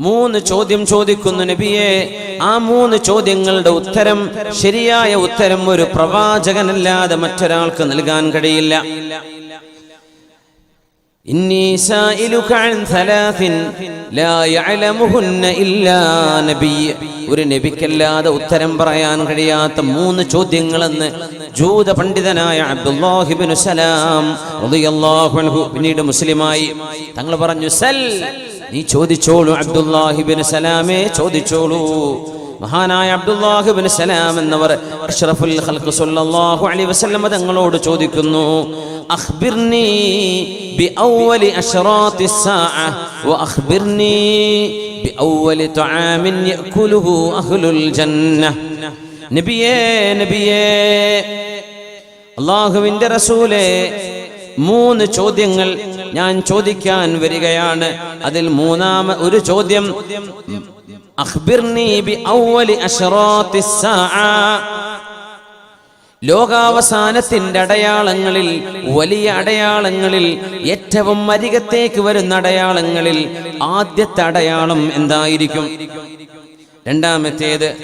മൂന്ന് ചോദ്യം ചോദിക്കുന്നു നബിയെ. ആ മൂന്ന് ചോദ്യങ്ങളുടെ ഉത്തരം ശരിയായ ഉത്തരം ഒരു പ്രവാചകനല്ലാതെ മറ്റൊരാൾക്ക് നൽകാൻ കഴിയില്ല. ഒരു നബിക്കല്ലാതെ ഉത്തരം പറയാൻ കഴിയാത്ത മൂന്ന് ചോദ്യങ്ങളെന്ന് ജൂത പണ്ഡിതനായ അബ്ദുല്ലാഹിബിൻ സലാം പിന്നീട് മുസ്ലിമായി തങ്ങൾ പറഞ്ഞു സൽ നീ ചോദിച്ചോളൂ അബ്ദുല്ലാഹിബിൻ സലാമേ ചോദിച്ചോളൂ. മഹാനായ അബ്ദുല്ലാഹിബിൻ സലാം എന്നവർ അഷ്റഫുൽ ഖൽഖ് സല്ലല്ലാഹു അലൈഹി വസല്ലം തങ്ങളോട് ചോദിക്കുന്നു അഖ്ബിർനി ബി ഔവലി അശ്റാത്തി സാഅ വ അഖ്ബിർനി ബി ഔവലി തുആമിൻ യഅകുലുഹു അഹ്ലുൽ ജന്ന നബിയേ നബിയേ അല്ലാഹുവിന്റെ റസൂലേ മൂന്ന് ചോദ്യങ്ങൾ ഞാൻ ചോദിക്കാൻ വരികയാണ്. അതിൽ മൂന്നാമ ഒരു ചോദ്യം. ലോകാവസാനത്തിന്റെ അടയാളങ്ങളിൽ വലിയ അടയാളങ്ങളിൽ ഏറ്റവും അരികത്തേക്ക് വരുന്ന അടയാളങ്ങളിൽ ആദ്യത്തെ അടയാളം എന്തായിരിക്കും? രണ്ടാമത്തേത്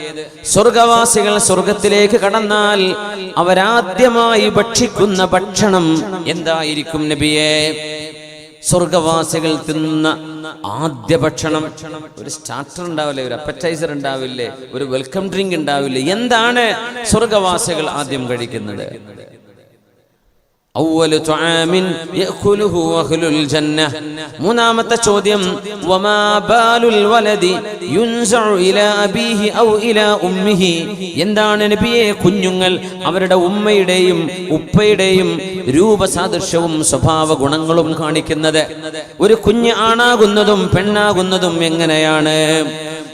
സ്വർഗവാസികൾ സ്വർഗത്തിലേക്ക് കടന്നാൽ അവരാദ്യമായി ഭക്ഷിക്കുന്ന ഭക്ഷണം എന്തായിരിക്കും നബിയേ? സ്വർഗവാസികൾ തിന്നുന്ന ആദ്യ ഭക്ഷണം. ഒരു സ്റ്റാർട്ടർ ഉണ്ടാവില്ലേ? ഒരു അപ്പറ്റൈസർ ഉണ്ടാവില്ലേ? ഒരു വെൽക്കം ഡ്രിങ്ക് ഉണ്ടാവില്ലേ? എന്താണ് സ്വർഗവാസികൾ ആദ്യം കഴിക്കുന്നത്? ഇലാ ഉമ്മിഹി. എന്താണ് നബിയെ കുഞ്ഞുങ്ങൾ? അവരുടെ ഉമ്മയുടെയും ഉപ്പയുടെയും രൂപസാദൃശ്യവും സ്വഭാവ ഗുണങ്ങളും കാണിക്കുന്നത്. ഒരു കുഞ്ഞ് ആണാകുന്നതും പെണ്ണാകുന്നതും എങ്ങനെയാണ്?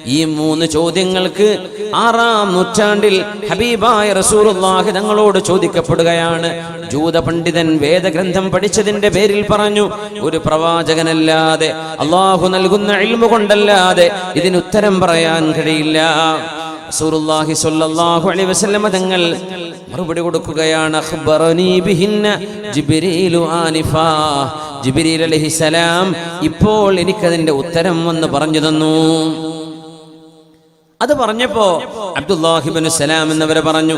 ഈ മൂന്ന് ചോദ്യങ്ങൾക്ക് ആറാം നൂറ്റാണ്ടിൽ ഹബീബായ റസൂലുള്ളാഹി തങ്ങളോട് ചോദിക്കപ്പെടുകയാണ്. ജൂത പണ്ഡിതൻ വേദഗ്രന്ഥം പഠിച്ചതിന്റെ പേരിൽ പറഞ്ഞു ഒരു പ്രവാചകനല്ലാതെ അള്ളാഹു നൽകുന്ന ഇൽമു കൊണ്ടല്ലാതെ ഇതിന് ഉത്തരം പറയാൻ കഴിയില്ല. റസൂലുള്ളാഹി സ്വല്ലല്ലാഹു അലൈഹി വസല്ലമ തങ്ങൾ മറുപടി കൊടുക്കുകയാണ് അഖ്ബറനി ബിഹിന്ന ജിബ്രീലു ആനിഫാ. ജിബ്രീൽ അലൈഹിസലാം ഇപ്പോൾ എനിക്കതിന്റെ ഉത്തരം വന്ന് പറഞ്ഞു തന്നു. അത് പറഞ്ഞപ്പോ സലാം എന്നവരെ പറഞ്ഞു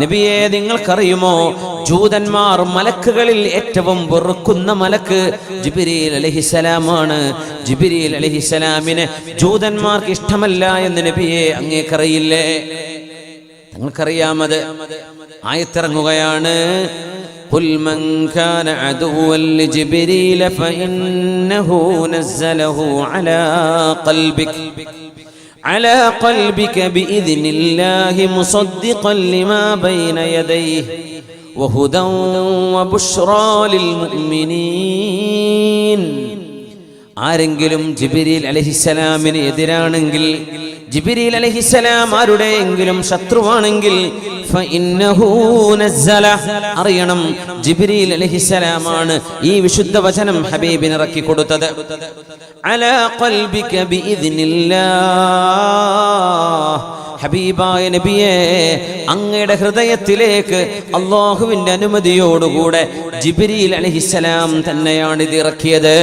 നബിയെ നിങ്ങൾക്കറിയുമോ? ജൂതന്മാർ മലക്കുകളിൽ ഏറ്റവും വെറുക്കുന്ന മലക്ക് ജിബിരിയിൽ അലഹിസലാമാണ് ജിബിരിയിൽ അലഹിസലാമിനെ ജൂതന്മാർക്ക് ഇഷ്ടമല്ല എന്ന് നബിയെ അങ്ങേക്കറിയില്ലേ? നിങ്ങൾക്കറിയാമത് ആയത്തിറങ്ങുകയാണ്. قل من كان عدوا لجبريل فإنه نزله على قلبك على قلبك بإذن الله مصدقا لما بين يديه وهدى وبشرى للمؤمنين ആരെങ്കിലും ജിബിരിൽ അലഹിസലാമിന് എതിരാണെങ്കിൽ ജിബിരിൽ അലഹിസലാം ആരുടെയെങ്കിലും ശത്രുവാണെങ്കിൽ. അറിയണം ജിബിരിൽ അലഹിസലാമാണ് ഈ വിശുദ്ധ വചനം ഹബീബിന് ഇറക്കി കൊടുത്തത്. അലാ ഖൽബിക ഹബീബായ നബിയെ അങ്ങയുടെ ഹൃദയത്തിലേക്ക് അള്ളാഹുവിന്റെ അനുമതിയോടുകൂടെ ജിബിരിയിൽ അലഹിസലാം തന്നെയാണ് ഇത് ഇറക്കിയത്.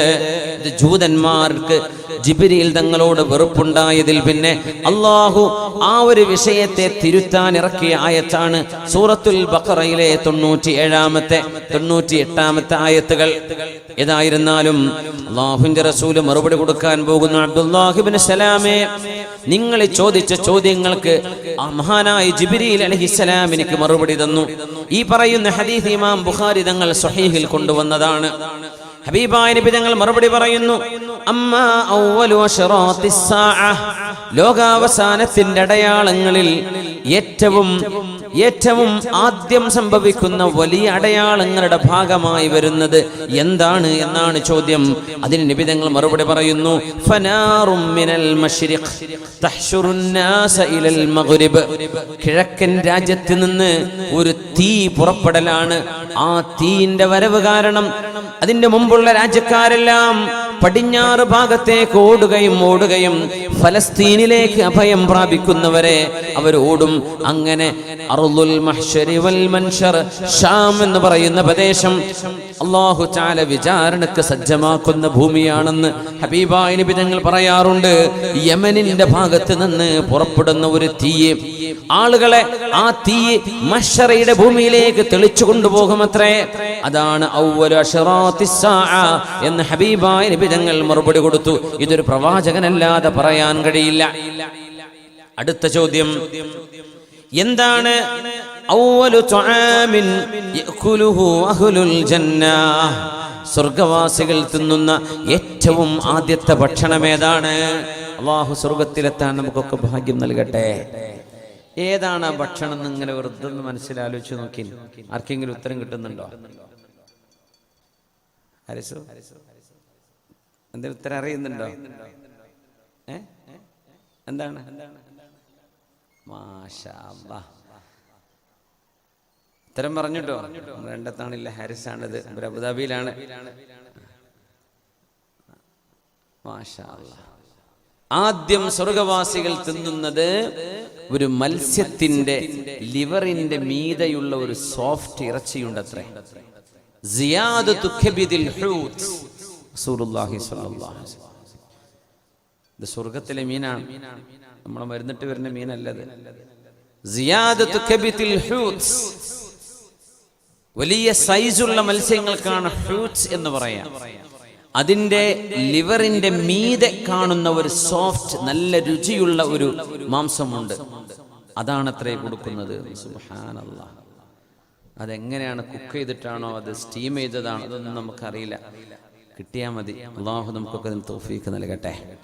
ജൂതന്മാർക്ക് ജിബിരിയിൽ തങ്ങളോട് വെറുപ്പുണ്ടായതിൽ പിന്നെ അള്ളാഹു ആ ഒരു വിഷയത്തെ തിരുത്താൻ ഇറക്കിയ ആയത്താണ് സൂറത്തുൽ ബക്കറയിലെ തൊണ്ണൂറ്റി ഏഴാമത്തെ തൊണ്ണൂറ്റി എട്ടാമത്തെ ആയത്തുകൾ. ഏതായിരുന്നാലും അള്ളാഹുവിന്റെ റസൂൽ മറുപടി കൊടുക്കാൻ പോകുന്ന അബ്ദുല്ലാഹിബിന് സലാമേ നിങ്ങൾ ചോദിച്ച ചോദ്യങ്ങൾക്ക് ആ മഹാനായ ജിബിരിയിൽ അലഹിസലാം എനിക്ക് മറുപടി തന്നു. ഈ പറയുന്ന ഹദീസ് ഇമാം ബുഖാരി തങ്ങൾ സ്വഹീഹിൽ കൊണ്ടുവന്നതാണ്. ഹബീബായ നബി തങ്ങൾ മറുപടി പറയുന്നു അമ്മ ഔവലു ലോകാവസാനത്തിന്റെ അടയാളങ്ങളിൽ ഏറ്റവും ഏറ്റവും ആദ്യം സംഭവിക്കുന്ന വലിയ അടയാളങ്ങളുടെ ഭാഗമായി വരുന്നത് എന്താണ് എന്നാണ് ചോദ്യം. അതിന് നിബിതങ്ങൾ മറുപടി പറയുന്നു കിഴക്കൻ രാജ്യത്ത് നിന്ന് ഒരു തീ പുറപ്പെടലാണ്. ആ തീയിന്റെ വരവ് കാരണം അതിന്റെ മുമ്പുള്ള രാജ്യക്കാരെല്ലാം പടിഞ്ഞാറ് ഭാഗത്തേക്ക് ഓടുകയും ഓടുകയും ഫലസ്തീനിലേക്ക് അഭയം പ്രാപിക്കുന്നവരെ അവർ ഓടും. അങ്ങനെ മഹ്ശരി വൽ ഷാം എന്ന് പറയുന്ന പ്രദേശം അള്ളാഹു ചാല വിചാരണക്ക് സജ്ജമാക്കുന്ന ഭൂമിയാണെന്ന് ഹബീബായ നബി തങ്ങൾ പറയാറുണ്ട്. യമനിന്റെ ഭാഗത്ത് നിന്ന് പുറപ്പെടുന്ന ഒരു തീയെ. ആളുകളെ ആ തീ മഷറയുടെ ഭൂമിയിലേക്ക് തെളിച്ചു കൊണ്ടുപോകുമത്രേ അതാണ് എന്ന് ഹബീബായ നബി തങ്ങൾ മറുപടി കൊടുത്തു. ഇതൊരു പ്രവാചകനല്ലാതെ പറയാൻ കഴിയില്ല. അടുത്ത ചോദ്യം. എന്താണ് സ്വർഗവാസികൾ തിന്നുന്ന ഏറ്റവും ആദ്യത്തെ ഭക്ഷണം ഏതാണ്? അള്ളാഹു സ്വർഗത്തിലെത്താൻ നമുക്കൊക്കെ ഭാഗ്യം നൽകട്ടെ. ഏതാണ് ആ ഭക്ഷണം എന്ന് ഇങ്ങനെ വെറുതെ മനസ്സിലാലോചിച്ച് നോക്കി ആർക്കെങ്കിലും ഉത്തരം കിട്ടുന്നുണ്ടോ? ഹരിസു? എന്തെങ്കിലും ഉത്തരം അറിയുന്നുണ്ടോ? ഏ? എന്താണ്. ഉത്തരം പറഞ്ഞിട്ടോ? രണ്ടത്താണില്ല ഹാരിസാണിത്. ഇവർ അബുദാബിയിലാണ്. ആദ്യം സ്വർഗവാസികൾ തിന്നുന്നത് ഒരു മത്സ്യത്തിന്റെ ലിവറിന്റെ മീതയുള്ള ഒരു സോഫ്റ്റ് ഇറച്ചിയുണ്ട് ഇത് സ്വർഗത്തിലെ മീനാണ്. നമ്മൾ മരുന്നിട്ട് വരുന്ന മീനല്ലത്. വലിയ സൈസുള്ള മത്സ്യങ്ങൾക്കാണ് ഫ്രൂട്ട്സ് എന്ന് പറയാം. അതിന്റെ ലിവറിന്റെ മീതെ കാണുന്ന ഒരു സോഫ്റ്റ് നല്ല രുചിയുള്ള ഒരു മാംസമുണ്ട്. അതാണ് അത്രേ കൊടുക്കുന്നത്. സുബ്ഹാനല്ലാഹ്. അതെങ്ങനെയാണ് കുക്ക് ചെയ്തിട്ടാണോ അത് സ്റ്റീം ചെയ്തതാണോ അതൊന്നും നമുക്കറിയില്ല. കിട്ടിയാൽ മതി. അള്ളാഹു നമുക്കൊക്കെ അതിന് തോഫീക്ക് നൽകട്ടെ.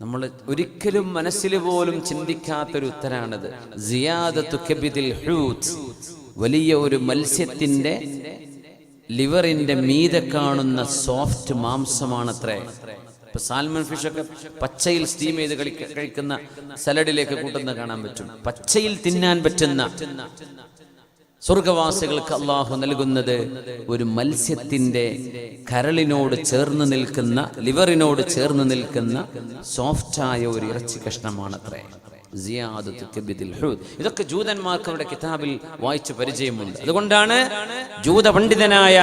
നമ്മൾ ഒരിക്കലും മനസ്സിൽ പോലും ചിന്തിക്കാത്തൊരു ഉത്തരാണിത്. വലിയ ഒരു മത്സ്യത്തിന്റെ ലിവറിന്റെ മീതെ കാണുന്ന സോഫ്റ്റ് മാംസമാണത്രേ. ഇപ്പൊ സാൽമൺ ഫിഷ് ഒക്കെ പച്ചയിൽ സ്റ്റീം ചെയ്ത് കഴിക്കുന്ന സലഡിലേക്ക് കൂട്ടുന്ന കാണാൻ പറ്റും. പച്ചയിൽ തിന്നാൻ പറ്റുന്ന സ്വർഗവാസികൾക്ക് അള്ളാഹു നൽകുന്നത് ഒരു മത്സ്യത്തിന്റെ കരളിനോട് ചേർന്ന് നിൽക്കുന്ന ലിവറിനോട് ചേർന്ന് നിൽക്കുന്ന സോഫ്റ്റായ ഒരു ഇറച്ചി കഷ്ണമാണത്രേ. ഇതൊക്കെ ജൂതന്മാർക്ക് അവരുടെ കിതാബിൽ വായിച്ച് പരിചയമുണ്ട്. അതുകൊണ്ടാണ് ജൂത പണ്ഡിതനായ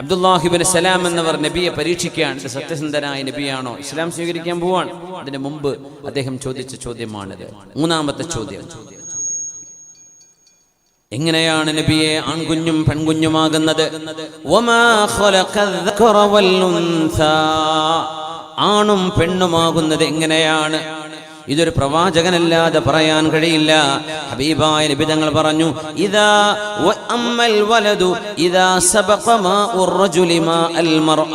അബ്ദുല്ലാഹിബിന് സലാം എന്നവർ നബിയെ പരീക്ഷിക്കുകയാണ്. സത്യസന്ധനായ നബിയാണോ? ഇസ്ലാം സ്വീകരിക്കാൻ പോവാണ്. അതിന് മുമ്പ് അദ്ദേഹം ചോദിച്ച ചോദ്യമാണിത്. മൂന്നാമത്തെ ചോദ്യം. എങ്ങനെയാണ് നബിയെ ആൺകുഞ്ഞും പെൺകുഞ്ഞുമാകുന്നത്? ആണും പെണ്ണുമാകുന്നത് എങ്ങനെയാണ്? ഇതൊരു പ്രവാചകനല്ലാതെ പറയാൻ കഴിയില്ല ഹബീബായ നബി തങ്ങൾ പറഞ്ഞു ഇദാ വ അമ്മൽ വലദു ഇദാ സബഖ മാഉർ റജുലി മാ അൽ മർഅ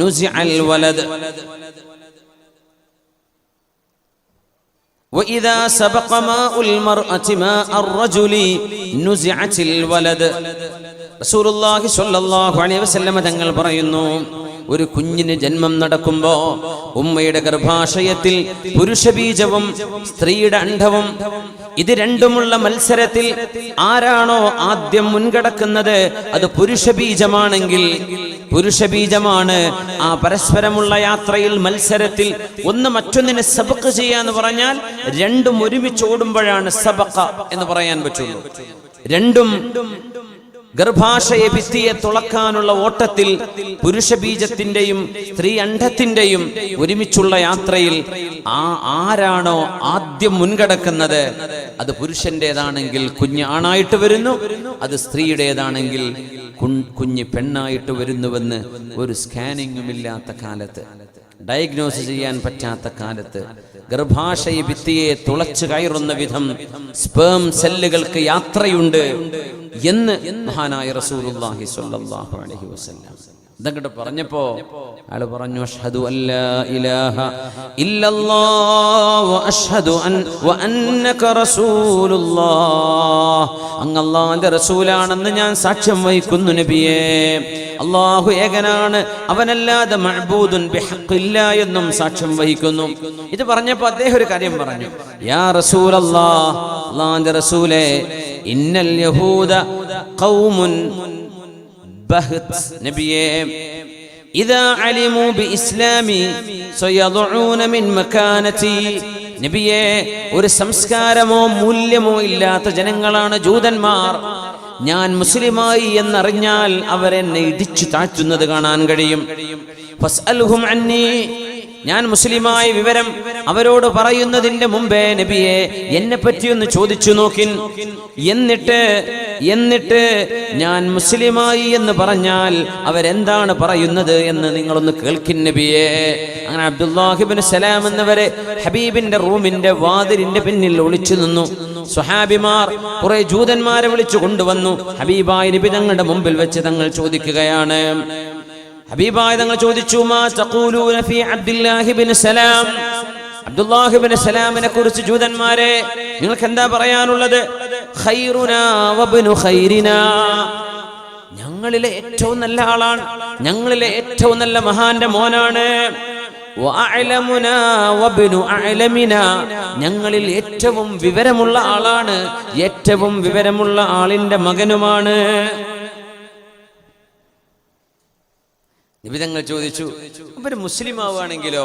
നുസിഅൽ വലദ് وإذا سبق ماء المرأة ماء الرجل نزعت الولد رسول الله صلى الله عليه وسلم തങ്ങൾ പറയുന്നു ഒരു കുഞ്ഞിന് ജന്മം നടക്കുമ്പോ ഉമ്മയുടെ ഗർഭാശയത്തിൽ പുരുഷബീജവും സ്ത്രീയുടെ അണ്ഡവും ഇത് രണ്ടുമുള്ള മത്സരത്തിൽ ആരാണോ ആദ്യം മുൻകടക്കുന്നത്? അത് പുരുഷബീജമാണെങ്കിൽ പുരുഷബീജമാണ്. ആ പരസ്പരമുള്ള യാത്രയിൽ മത്സരത്തിൽ ഒന്ന് മറ്റൊന്നിനെ സബക്ക് ചെയ്യാന്ന് പറഞ്ഞാൽ രണ്ടും ഒരുമിച്ച് ഓടുമ്പോഴാണ് സബക്ക എന്ന് പറയാൻ പറ്റുള്ളൂ. രണ്ടും ഗർഭാശയ ഭിത്തിയെ തുളക്കാനുള്ള ഓട്ടത്തിൽ പുരുഷബീജത്തിന്റെയും സ്ത്രീ അണ്ഡത്തിന്റെയും ഒരുമിച്ചുള്ള യാത്രയിൽ ആ ആരാണോ ആദ്യം മുൻകടക്കുന്നത്? അത് പുരുഷന്റേതാണെങ്കിൽ കുഞ്ഞ് ആണായിട്ട് വരുന്നു അത് സ്ത്രീയുടേതാണെങ്കിൽ കുഞ്ഞ് പെണ്ണായിട്ട് വരുന്നുവെന്ന് ഒരു സ്കാനിങ്ങും ഇല്ലാത്ത കാലത്ത്. ഡയഗ്നോസ് ചെയ്യാൻ പറ്റാത്ത കാലത്ത് ഗർഭാശയ ഭിത്തിയെ തുളച്ചു കയറുന്ന വിധം സ്പേം സെല്ലുകൾക്ക് യാത്രയുണ്ട് എന്ന് മഹാനായ റസൂലുള്ളാഹി സ്വല്ലല്ലാഹു അലൈഹി വസല്ലം. ഇതങ്ങോട്ട് പറഞ്ഞപ്പോ അയാൾ പറഞ്ഞു അഷ്ഹദു അല്ലാ ഇലാഹ ഇല്ലല്ലാഹ് അഷ്ഹദു അൻ വ അന്നക റസൂലുള്ളാഹ്. അങ്ങ് അല്ലാഹുവിന്റെ റസൂലാണെന്ന് ഞാൻ സാക്ഷ്യം വഹിക്കുന്നു നബിയേ. അള്ളാഹു ഏകനാണ് അവനല്ലാതെ മഅബൂദുൻ ബിഹഖില്ല എന്നും സാക്ഷ്യം വഹിക്കുന്നു. ഇത് പറഞ്ഞപ്പോൾ അദ്ദേഹം ഒരു കാര്യം പറഞ്ഞു യാ റസൂലല്ലാഹ് അല്ലാഹുവിന്റെ റസൂലേ ഇന്നൽ യഹൂദ ഖൗമുൻ ബഹ്ത് നബിയേ. ഇദാ അലിമു ബി ഇസ്ലാമി സയദഊന മിൻ മകാനതി നബിയെ ഒരു സംസ്കാരമോ മൂല്യമോ ഇല്ലാത്ത ജനങ്ങളാണ് ജൂതന്മാർ. ഞാൻ മുസ്ലിമായി എന്നറിഞ്ഞാൽ അവരെന്നെ ഇടിച്ചു താഴ്ത്തുന്നത് കാണാൻ കഴിയും. ഫസ്അൽഹും അന്നീ ഞാൻ മുസ്ലിമായ വിവരം അവരോട് പറയുന്നതിന്റെ മുമ്പേ നബിയെ എന്നെ പറ്റിയൊന്ന് ചോദിച്ചു നോക്കിൻ. എന്നിട്ട് എന്നിട്ട് ഞാൻ മുസ്ലിമായി എന്ന് പറഞ്ഞാൽ അവരെന്താണ് പറയുന്നത് എന്ന് നിങ്ങളൊന്ന് കേൾക്കിൻ നബിയെ. അങ്ങനെ അബ്ദുല്ലാഹിബിൻ സലാം എന്നവരെ ഹബീബിന്റെ റൂമിന്റെ വാതിലിന്റെ പിന്നിൽ ഒളിച്ചു നിന്നു. സുഹാബിമാർ കുറെ ജൂതന്മാരെ വിളിച്ചു കൊണ്ടുവന്നു. ഹബീബായ നബി തങ്ങളുടെ മുമ്പിൽ വെച്ച് തങ്ങൾ ചോദിക്കുകയാണ് ഹബീബായ തങ്ങൾ ചോദിച്ചു മാ തഖൂലൂന ഫീ അബ്ദുല്ലാഹിബ്നു സലാം? അബ്ദുല്ലാഹി അബ്ദുല്ലാഹിബ്നു സലാമിനെ കുറിച്ച് ജൂതന്മാരെ നിങ്ങൾക്ക് എന്താ പറയാനുള്ളത്? ഖൈറുനാ വബ്നു ഖൈറിനാ ഞങ്ങളിലെ ഏറ്റവും നല്ല ആളാണ്. ഞങ്ങളിലെ ഏറ്റവും നല്ല മഹാന്റെ മോനാണ്. ഞങ്ങളിൽ ഏറ്റവും വിവരമുള്ള ആളാണ്. ഏറ്റവും വിവരമുള്ള ആളിന്റെ മകനുമാണ്. നിബിതങ്ങൾ ചോദിച്ചു അവർ മുസ്ലിം ആവുകയാണെങ്കിലോ?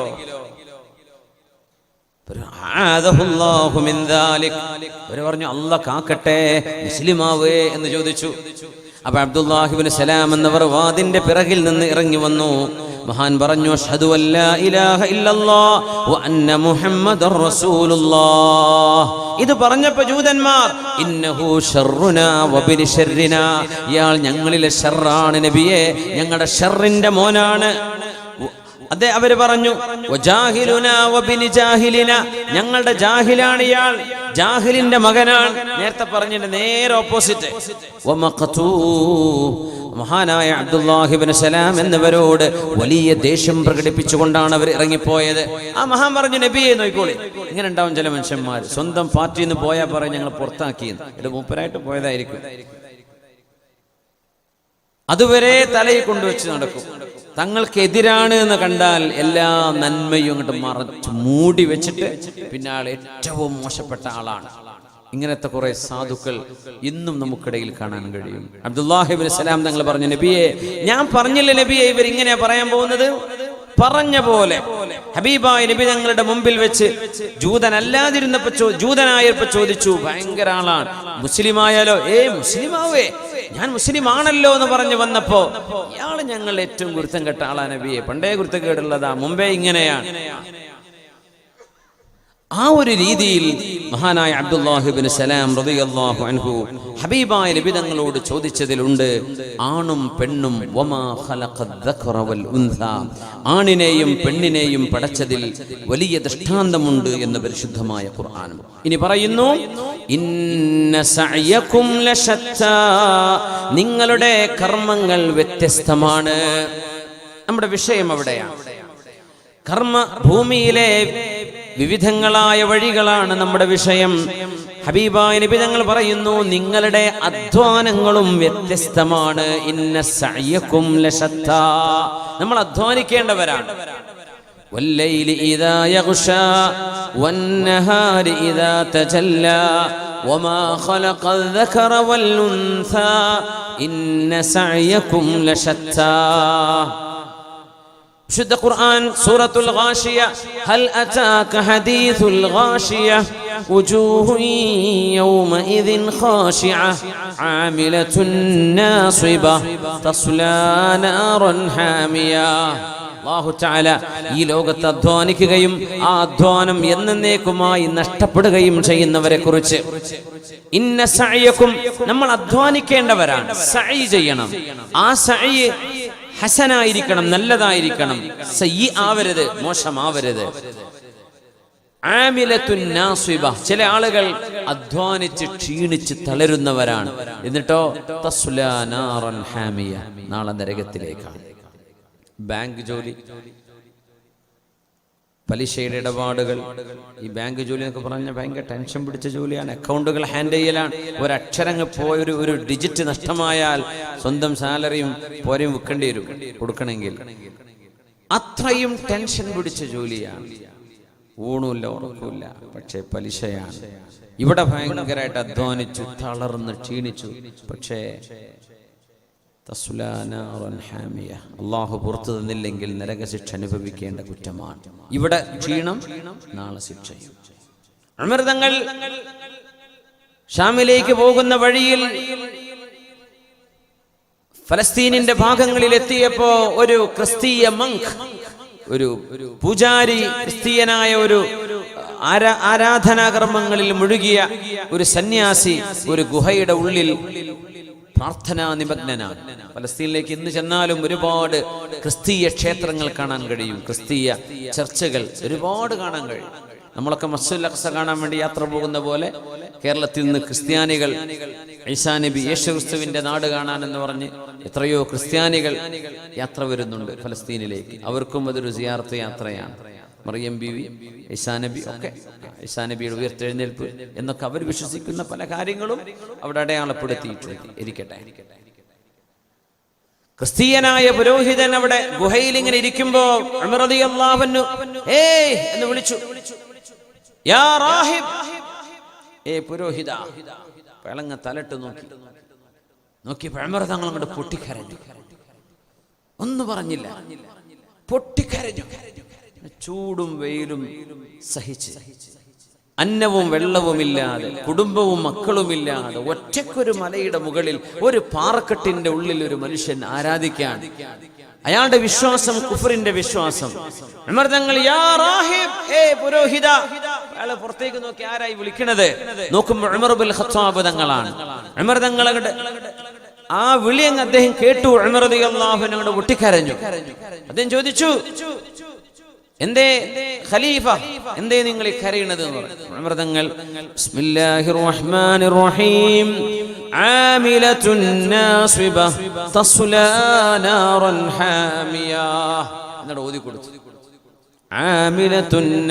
അവർ പറഞ്ഞു അല്ല കാക്കട്ടെ മുസ്ലിം ആവേ എന്ന് ചോദിച്ചു. അപ്പൊ അബ്ദുല്ലാഹിബിൻ സലാം എന്നവർ വാദിന്റെ പിറകിൽ നിന്ന് ഇറങ്ങി വന്നു. മഹാൻ പറഞ്ഞു അഷ്ഹദു ഇല്ലല്ലാഹ് വ ഇത് പറഞ്ഞപ്പോൾ ജൂതന്മാർ ഇന്നഹു ഷർറുനാ വബിനി ഇയാൾ ഞങ്ങളിലെ ഷർറാണ് നബിയെ ഞങ്ങളുടെ ഷർറിന്റെ മോനാണ്. അതെ അവർ പറഞ്ഞു ഞങ്ങളുടെ ജാഹിലാണ് ഇയാൾ. ജാഹിലിന്റെ മകനാണ്. നേരത്തെ പറഞ്ഞിട്ട് നേരെ ഓപ്പോസിറ്റ് മഹാനായ അബ്ദുല്ലാഹിബിൻ സലാം എന്നിവരോട് വലിയ ദേഷ്യം പ്രകടിപ്പിച്ചുകൊണ്ടാണ് അവർ ഇറങ്ങിപ്പോയത്. ആ മഹാൻ പറഞ്ഞു നബിയെ നോക്കിക്കോളി. ഇങ്ങനെ ഉണ്ടാവും ചില മനുഷ്യന്മാർ സ്വന്തം പാർട്ടിയിൽ നിന്ന് പോയാൽ പറയും ഞങ്ങൾ പുറത്താക്കിയെന്ന്. ഇത് മൂപ്പരായിട്ട് പോയതായിരിക്കും. അതുവരെ തലയിൽ കൊണ്ടുവച്ച് നടക്കും. തങ്ങൾക്കെതിരാണ് എന്ന് കണ്ടാൽ എല്ലാ നന്മയും അങ്ങോട്ട് മറച്ച് മൂടി വെച്ചിട്ട് പിന്നെ ആൾ ഏറ്റവും മോശപ്പെട്ട ആളാണ്. ഇങ്ങനത്തെ കുറെ സാധുക്കൾ ഇന്നും നമുക്കിടയിൽ കാണാൻ കഴിയും. അബ്ദുല്ലാഹിബിൻ സലാം തങ്ങൾ പറഞ്ഞു നബിയെ ഞാൻ പറഞ്ഞില്ല നബിയെ ഇവർ ഇങ്ങനെയാ പറയാൻ പോകുന്നത്? പറഞ്ഞ പോലെ ഹബീബായ നബി തങ്ങളുടെ മുമ്പിൽ വെച്ച് ജൂതനല്ലാതിരുന്നപ്പോ ജൂതനായപ്പോ ചോദിച്ചു ഭയങ്കര ആളാണ്. മുസ്ലിമായാലോ? ഏ മുസ്ലിമാവേ ഞാൻ മുസ്ലിം ആണല്ലോ എന്ന് പറഞ്ഞു വന്നപ്പോ ഇയാൾ ഞങ്ങൾ ഏറ്റവും ഗുരുത്തം കെട്ട ആളാ നബിയെ. പണ്ടേ ഗുരുത്തക്കേടുള്ളതാ. മുമ്പേ ഇങ്ങനെയാണ്. ആ ഒരു രീതിയിൽ മഹാനായ അബ്ദുല്ലാഹിബിൻ സലാം റളിയല്ലാഹു അൻഹു ഹബീബായ നബി തങ്ങളോട് ചോദിച്ചതിലുണ്ട് ആണും പെണ്ണും ആണിനെയും പെണ്ണിനെയും പടച്ചതിൽ വലിയ ദൃഷ്ടാന്തമുണ്ട് എന്ന് പരിശുദ്ധമായ ഖുർആൻ. ഇനി പറയുന്നു നിങ്ങളുടെ കർമ്മങ്ങൾ വ്യത്യസ്തമാണ്. നമ്മുടെ വിഷയം അവിടെയാണ്. കർമ്മ ഭൂമിയിലെ വിവിധങ്ങളായ വഴികളാണ് നമ്മുടെ വിഷയം ഹബീബായ നബി തങ്ങൾ പറയുന്നു നിങ്ങളുടെ അധ്വാനങ്ങളും വ്യത്യസ്തമാണ് ഇന്ന സഅയകും ലശത്താ നമ്മൾ അധ്വാനിക്കേണ്ടവരാണ് والليل إذا يغشى والنهار إذا تجلى وما خلق الذكر والأنثى إن سعيكم لشتى വിശുദ്ധ ഖുർആൻ സൂറത്തുൽ ഗാഷിയ ഹൽ അതാക ഹദീസുൽ ഗാഷിയ وجوه يومئذ خاشعة عاملة ناصبة تصلى نارا حامية അള്ളാഹു ചാല ഈ ലോകത്ത് അധ്വാനിക്കുകയും ആ അധ്വാനം എന്നേക്കുമായി നഷ്ടപ്പെടുകയും ചെയ്യുന്നവരെ കുറിച്ച് ഇന്ന സഅയക്കും നമ്മൾ അധ്വാനിക്കേണ്ടവരാണ് സഅയ് ചെയ്യണം ആ സഅയ് ഹസനായിരിക്കണം നല്ലതായിരിക്കണം. സയ്യി ആവരുത് മോശമാവരുത്. ആമിലത്തുൻ നാസിബ. ചില ആളുകൾ അധ്വാനിച്ച് ക്ഷീണിച്ച് തളരുന്നവരാണ്. എന്നിട്ടോ ഹാമിയ. നാളെ നരകത്തിലേക്കാണ്. ബാങ്ക് ജോലി. പലിശയുടെ ഇടപാടുകൾ. ഈ ബാങ്ക് ജോലി എന്നൊക്കെ പറഞ്ഞാൽ ഭയങ്കര ടെൻഷൻ പിടിച്ച ജോലിയാണ്. അക്കൗണ്ടുകൾ ഹാൻഡിൽ ചെയ്യലാണ്. ഒരക്ഷരങ്ങ് പോയൊരു ഒരു ഡിജിറ്റ് നഷ്ടമായാൽ സ്വന്തം സാലറിയും പോരെയും വിൽക്കേണ്ടി വരും. കൊടുക്കണമെങ്കിൽ. അത്രയും ടെൻഷൻ പിടിച്ച ജോലിയാണ്. ഊണുമില്ല ഉറക്കമില്ല. പക്ഷേ പലിശയാണ്. ഇവിടെ ഭയങ്കരമായിട്ട് അധ്വാനിച്ചു തളർന്ന് ക്ഷീണിച്ചു. പക്ഷേ ഹാമിയ. അള്ളാഹു പുറത്തു തന്നില്ലെങ്കിൽ നരകശിക്ഷ അനുഭവിക്കേണ്ട കുറ്റമാണ് ഇവിടെ ക്ഷീണം നാളെ ശിക്ഷയും അമൃതങ്ങൾ ഷാമിലേക്ക് പോകുന്ന വഴിയിൽ ഫലസ്തീനിന്റെ ഭാഗങ്ങളിൽ എത്തിയപ്പോ ഒരു ക്രിസ്തീയ മങ്ക് ഒരു പൂജാരി ക്രിസ്തീയനായ ഒരു ആരാ- ആരാധനാകർമ്മങ്ങളിൽ മുഴുകിയ ഒരു സന്യാസി ഒരു ഗുഹയുടെ ഉള്ളിൽ പ്രാർത്ഥനാ നിമഗ്നനാണ് ഫലസ്തീനിലേക്ക് ഇന്ന് ചെന്നാലും ഒരുപാട് ക്രിസ്തീയ ക്ഷേത്രങ്ങൾ കാണാൻ കഴിയും. ക്രിസ്തീയ ചർച്ചകൾ ഒരുപാട് കാണാൻ കഴിയും. നമ്മളൊക്കെ മസ്ജിദുൽ അക്സ കാണാൻ വേണ്ടി യാത്ര പോകുന്ന പോലെ കേരളത്തിൽ നിന്ന് ക്രിസ്ത്യാനികൾ ഐസാ നബി യേശു ക്രിസ്തുവിന്റെ നാട് കാണാൻ എന്ന് പറഞ്ഞ് എത്രയോ ക്രിസ്ത്യാനികൾ യാത്ര വരുന്നുണ്ട് ഫലസ്തീനിലേക്ക്. അവർക്കും അതൊരു സിയാർത്ത് യാത്രയാണ്. മറിയം ബീവി ഐസാ നബി ഒക്കെ ഐസാ നബിയുടെ ഉയർത്തെഴുന്നേൽപ്പ് എന്നൊക്കെ അവർ വിശ്വസിക്കുന്ന പല കാര്യങ്ങളും അവിടെ അടയാളപ്പെടുത്തിയിട്ടുണ്ട്. ഇരിക്കട്ടെ. ക്രിസ്തീയനായ പുരോഹിതൻ അവിടെ ഗുഹയിൽ ഇങ്ങനെ ഇരിക്കുമ്പോ ഏയ് എന്ന് വിളിച്ചു. യാ റാഹിബ് ഏ പുരോഹിത പിളങ്ങ തലട്ട് നോക്കി. നോക്കി പഴമറ തങ്ങൾ അങ്ങോട്ട് പൊട്ടിക്കരഞ്ഞു. ഒന്നും പറഞ്ഞില്ല. പൊട്ടിക്കരഞ്ഞു. ചൂടും വെയിലും സഹിച്ച്. അന്നവും വെള്ളവുമില്ലാതെ കുടുംബവും മക്കളുമില്ലാതെ ഒറ്റക്കൊരു മലയുടെ മുകളിൽ ഒരു പാറക്കെട്ടിന്റെ ഉള്ളിൽ ഒരു മനുഷ്യൻ ആരാധിക്കാൻ. അയാളുടെ വിശ്വാസം കുഫറിന്റെ വിശ്വാസം. തങ്ങൾ യാ റാഹിബ് ഏ പുരോഹിത. അയാളെ പുറത്തേക്ക് നോക്കി ആരായി വിളിക്കണത്? നോക്കുമ്പോൾ ഉമർ ബിൽ ഖത്താബ് തങ്ങളാണ്. ഉമർ തങ്ങളുടെ ആ വിളിയങ്ങ് അദ്ദേഹം കേട്ടു. ഉമർ റളിയല്ലാഹു അൻഹു പൊട്ടിക്കരഞ്ഞു. അദ്ദേഹം ചോദിച്ചു എന്തേ ഖലീഫ? എന്തേ നിങ്ങൾ കരയണത് അമൃതങ്ങൾ ബിസ്മില്ലാഹിർ റഹ്മാനിർ റഹീം ആമിലത്തുൻ നാസിബ തസ്ലാ നാറൻ ഹാമിയ. എന്നിട്ട് ഓതി കൊടുത്തു. ആമിലത്തുൻ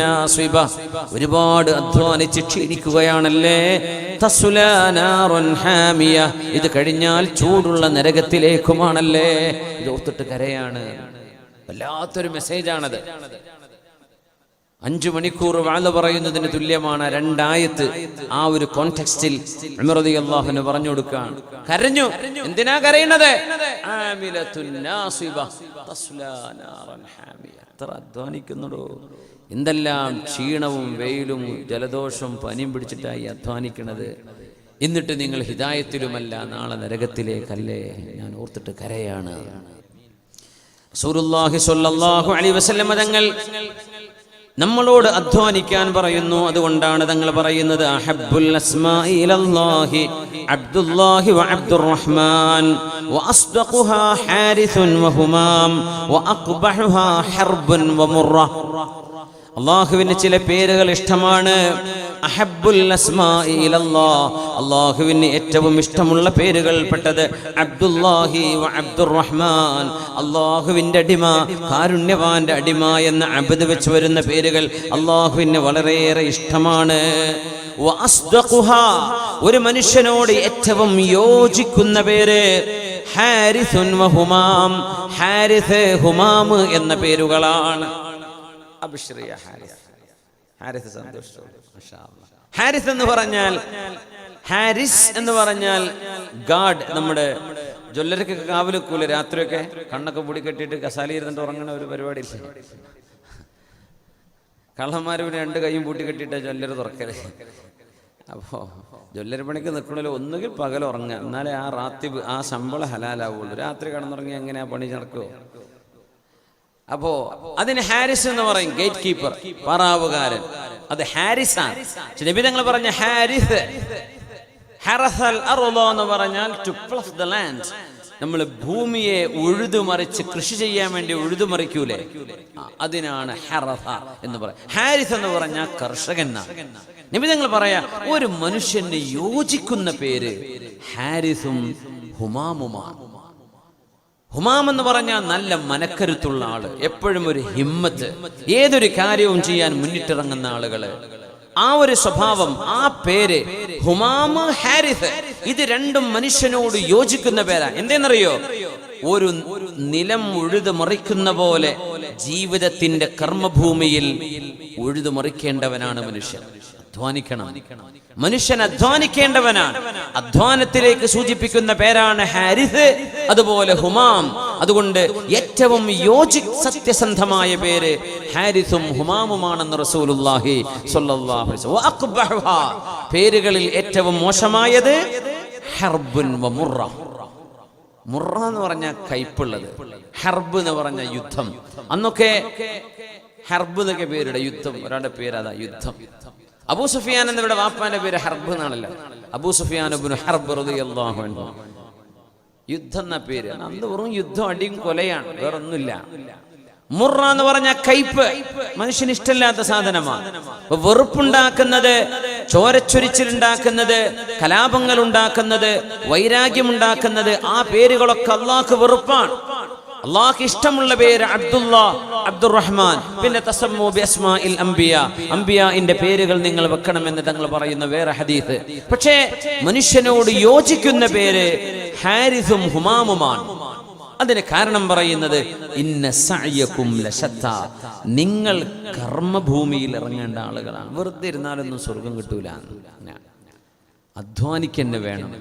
ഒരുപാട് അധ്വാനിച്ച് ക്ഷീണിക്കുകയാണല്ലേ? തസ്ലാ നാറൻ ഹാമിയ. ഇത് കഴിഞ്ഞാൽ ചൂടുള്ള നരകത്തിലേക്കുമാണല്ലേ? ഇത് ഓർത്തിട്ട് കരയാണ്. വല്ലാത്തൊരു മെസ്സേജാണത്. അഞ്ചു മണിക്കൂർ വാഴ പറയുന്നതിന് തുല്യമാണ് രണ്ടായത്ത് ആ ഒരു കോണ്ടെക്സ്റ്റിൽ അള്ളാഹുന് പറഞ്ഞു കൊടുക്കാൻ കരഞ്ഞു. എന്തിനാ കരയുന്നത്. എത്ര അധ്വാനിക്കുന്നുടോ. എന്തെല്ലാം ക്ഷീണവും വെയിലും ജലദോഷം പനിയും പിടിച്ചിട്ടായി അധ്വാനിക്കണത്. എന്നിട്ട് നിങ്ങൾ ഹിതായത്തിലുമല്ല നാളെ നരകത്തിലേക്കല്ലേ? ഞാൻ ഓർത്തിട്ട് കരയാണ്. റസൂലുള്ളാഹി സ്വല്ലല്ലാഹു അലൈഹി വസല്ലം തങ്ങൾ നമ്മളോട് അധ്വാനിക്കാൻ പറയുന്നു. അതുകൊണ്ടാണ് തങ്ങൾ പറയുന്നത് അഹബ്ബുൽ അസ്മാഇ ഇലല്ലാഹി അബ്ദുല്ലാഹി വ അബ്ദുർറഹ്മാൻ വഅസ്ദഖുഹാ ഹാരിസുൻ വഹുമാം വഅഖ്ബഹുഹാ ഹർബുൻ വമുറ അള്ളാഹുവിന് ചില പേരുകൾ ഇഷ്ടമാണ് ഇലല്ലാഹ്. അള്ളാഹുവിന് ഏറ്റവും ഇഷ്ടമുള്ള പേരുകൾ പെട്ടത് അബ്ദുല്ലാഹി അബ്ദുറഹ്മാൻ അള്ളാഹുവിന്റെ അടിമ കാരുണ്യവാന്റെ അടിമ എന്ന അബദ് വെച്ച് വരുന്ന പേരുകൾ അള്ളാഹുവിന് വളരെയേറെ ഇഷ്ടമാണ്. ഒരു മനുഷ്യനോട് ഏറ്റവും യോജിക്കുന്ന പേര് ഹാരിസുൻ ഹുമാം ഹാരിസ് ഹുമാം എന്ന പേരുകളാണ് അബ്ശ്രിയ ഹാരിസ്. ഹാരിസ് സന്തോഷിച്ചു. ഹാരിസ് എന്ന് പറഞ്ഞാൽ ഹാരിസ് എന്ന് പറഞ്ഞാൽ ഗാഡ് നമ്മുടെ ജ്വല്ലരക്ക് കാവലിക്കൂല രാത്രിയൊക്കെ കണ്ണൊക്കെ പൊടി കെട്ടിയിട്ട് കസാലി ഇരുന്നിട്ട് ഉറങ്ങണ ഒരു പരിപാടി കള്ളന്മാർ പിന്നെ രണ്ട് കൈയും പൂട്ടി കെട്ടിയിട്ട് ജ്വല്ലർ തുറക്കൽ. അപ്പോൾ ജ്വല്ലര പണിക്ക് നിൽക്കണല്ലോ ഒന്നുകിൽ പകൽ ഉറങ്ങുക. എന്നാലേ ആ റാത്തി ആ ശമ്പളം ഹലാലാവുള്ളൂ. രാത്രി കടന്നുറങ്ങി എങ്ങനെ ആ പണി നടക്കുമോ അപ്പോ അതിന് ഹാരിസ് എന്ന് പറയും ഗേറ്റ് കീപ്പർ പറാവുകാരൻ. അത് ഹാരിസ് ആണ് നബി തങ്ങൾ പറഞ്ഞ ഹാരിസ് ഹറസൽ അറുളോ എന്ന് പറഞ്ഞാൽ ടു പ്ലസ് ദ ലാൻഡ് നമ്മൾ ഭൂമിയെ ഉഴുതുമറിച്ച് കൃഷി ചെയ്യാൻ വേണ്ടി ഉഴുതുമറിക്കൂലേ? അതിനാണ് ഹറഫ എന്ന് പറയാം ഹാരിസ് എന്ന് പറഞ്ഞാൽ കർഷകൻ നബി തങ്ങൾ പറയാ ഒരു മനുഷ്യന് യോജിക്കുന്ന പേര് ഹാരിസും ഹുമാമുമാണ്. ഹുമാം എന്ന് പറഞ്ഞാൽ നല്ല മനക്കരുത്തുള്ള ആൾ എപ്പോഴും ഒരു ഹിമ്മത്ത്. ഏതൊരു കാര്യവും ചെയ്യാൻ മുന്നിട്ടിറങ്ങുന്ന ആളുകൾ. ആ ഒരു സ്വഭാവം ആ പേര് ഹുമാമ ഹാരിസ്. ഇത് രണ്ടും മനുഷ്യനോട് യോജിക്കുന്ന പേരാ. എന്തെന്നറിയോ? ഒരു നിലം ഉഴുതു മറിക്കുന്ന പോലെ ജീവിതത്തിന്റെ കർമ്മഭൂമിയിൽ ഉഴുതു മറിക്കേണ്ടവനാണ് മനുഷ്യൻ. അധ്വാനിക്കണം. മനുഷ്യൻ അധ്വാനിക്കേണ്ടവനാണ്. അധ്വാനത്തിലേക്ക് സൂചിപ്പിക്കുന്ന പേരാണ് ഹാരിസ് അതുപോലെ ഹുമാം. അതുകൊണ്ട് ഏറ്റവും യോജി സത്യസന്ധമായ പേര് ഹാരിസും ഹുമാമുമാണെന്ന്. വഅഖ്ബഹുഹാ. പേരുകളിൽ ഏറ്റവും മോശമായത് ഹർബുൻ മുറ. മുറ എന്ന് പറഞ്ഞ കയ്പുള്ളത്. ഹർബ് എന്ന് പറഞ്ഞ യുദ്ധം. അന്നൊക്കെ ഹർബ് എന്നൊക്കെ പേരുടെ യുദ്ധം. ഒരാളുടെ പേര് അതാ യുദ്ധം. അബൂ സുഫിയാൻ എന്നിവിടെ വാപ്പാന്റെ പേര് ഹർബ് എന്നാണല്ലോ. അബൂ സുഫിയാൻ ഹർബ് യുദ്ധം എന്ന പേര്. അന്ന് വെറും യുദ്ധം അടിയും കൊലയാണ്. വേറൊന്നുമില്ല. മുറ എന്ന് പറഞ്ഞ കയ്പ്. മനുഷ്യന് ഇഷ്ടമില്ലാത്ത സാധനമാണ്. വെറുപ്പുണ്ടാക്കുന്നത് ചോരച്ചൊരിച്ചിലുണ്ടാക്കുന്നത് കലാപങ്ങൾ ഉണ്ടാക്കുന്നത് വൈരാഗ്യം ഉണ്ടാക്കുന്നത് ആ പേരുകളൊക്കെ അള്ളാഹ് വെറുപ്പാണ്. അള്ളാഹ്ക്ക് ഇഷ്ടമുള്ള പേര് അബ്ദുള്ള അബ്ദുറഹ്മാൻ. പിന്നെ തസമ്മു ബി അസ്മാഇൽ അംബിയ. അംബിയാഇന്റെ പേരുകൾ നിങ്ങൾ വെക്കണമെന്ന് തങ്ങൾ പറയുന്ന വേറെ ഹദീസ്. പക്ഷേ മനുഷ്യനോട് യോജിക്കുന്ന പേര് ഹാരിസും ഹുമാമുമാണ്. അതിന് കാരണം പറയുന്നത് ഇന്ന സഅയകും ലശത്ത. നിങ്ങൾ കർമ്മഭൂമിയിൽ ഇറങ്ങേണ്ട ആളുകളാണ്. വെറുതെ ഇരുന്നാലൊന്നും സ്വർഗം കിട്ടൂല. അധ്വാനിക്കന്നെ വേണം.